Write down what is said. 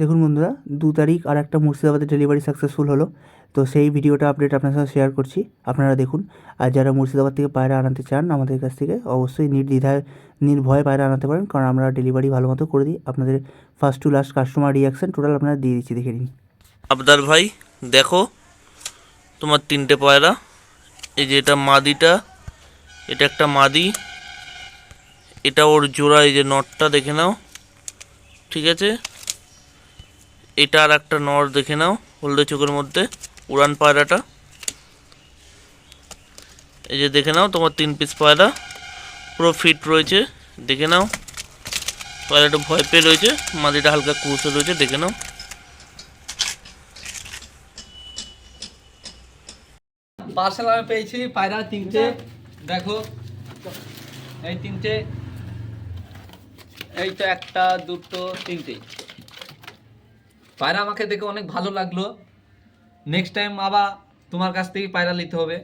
দেখুন বন্ধুরা, দু তারিখ আর একটা মুর্শিদাবাদে ডেলিভারি সাকসেসফুল হলো। তো সেই ভিডিওটা আপডেট আপনার সাথে শেয়ার করছি, আপনারা দেখুন। আর যারা মুর্শিদাবাদ থেকে পায়রা আনাতে চান, আমাদের কাছ থেকে অবশ্যই নির্দ্বিধায়, নির্ভয়ে পায়রা আনাতে পারেন, কারণ আমরা ডেলিভারি ভালো মতো করে দিই। আপনাদের first to last customer reaction total আপনারা দিয়ে দিচ্ছি, দেখে নিন। আবদার ভাই, দেখো, তোমার তিনটে পায়রা। এই যে এটা মাদিটা, এটা একটা মাদি। এটা ওর জোড়া, এই যে নটটা দেখে নাও। ঠিক আছে? এটা আর একটা নর দেখে নাও, হলদে চোখের মধ্যে, উড়ান পায়রাটা। এই যে দেখে নাও তোমার তিন পিস পায়রা, পুরো ফিট রয়েছে, দেখে নাও। পায়রাটা ভয় পেয়ে রয়েছে মাদিটা হালকা কুরুসে রয়েছে, দেখে নাও। পার্সেল আমি পেয়েছি পায়রা তিনটে, দেখো। এই তিনটে এই তো একটা, দুটো তিনটে পায়রা আমাকে দেখে অনেক ভালো লাগল। নেক্সট টাইম আবার তোমার কাছ থেকেই পায়রা নিতে হবে।